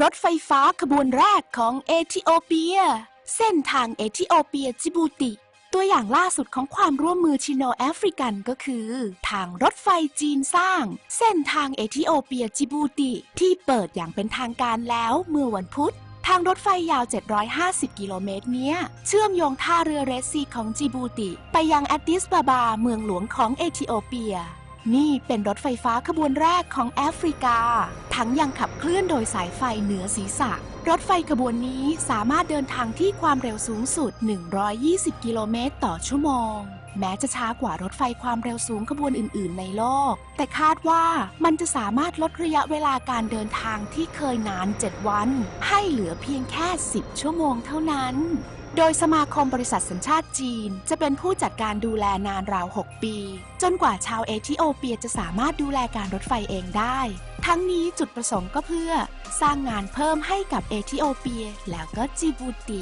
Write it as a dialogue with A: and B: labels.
A: รถไฟฟ้าขบวนแรกของเอธิโอเปีย เส้นทางเอธิโอเปียจิบูติ ตัวอย่างล่าสุดของความร่วมมือชิโนแอฟริกันก็คือ ทางรถไฟจีนสร้าง เส้นทางเอธิโอเปียจิบูติ ที่เปิดอย่างเป็นทางการแล้วเมื่อวันพุธทางรถไฟยาว 750 กิโลเมตรเนี้ย เชื่อมโยงท่าเรือเรสซีของจิบูติ ไปยังแอดิสบาบา เมืองหลวงของเอธิโอเปีย นี่เป็นรถไฟฟ้าขบวนแรกของแอฟริกา ทั้งยังขับเคลื่อนโดยสายไฟเหนือศีรษะ รถไฟขบวนนี้สามารถเดินทางที่ความเร็วสูงสุด 120 กิโลเมตรต่อชั่วโมง แม้จะช้ากว่ารถไฟความเร็วสูงขบวนอื่น ๆ ในโลก แต่คาดว่ามันจะสามารถลดระยะเวลาการเดินทางที่เคยนาน 7 วัน ให้เหลือเพียงแค่ 10 ชั่วโมงเท่านั้นโดยสมาคมบริษัทสัญชาติจีน จะเป็นผู้จัดการดูแลนานราว 6 ปี จนกว่าชาวเอธิโอเปียจะสามารถดูแลการรถไฟเองได้ ทั้งนี้จุดประสงค์ก็เพื่อสร้างงานเพิ่มให้กับเอธิโอเปีย แล้วก็จิบูติ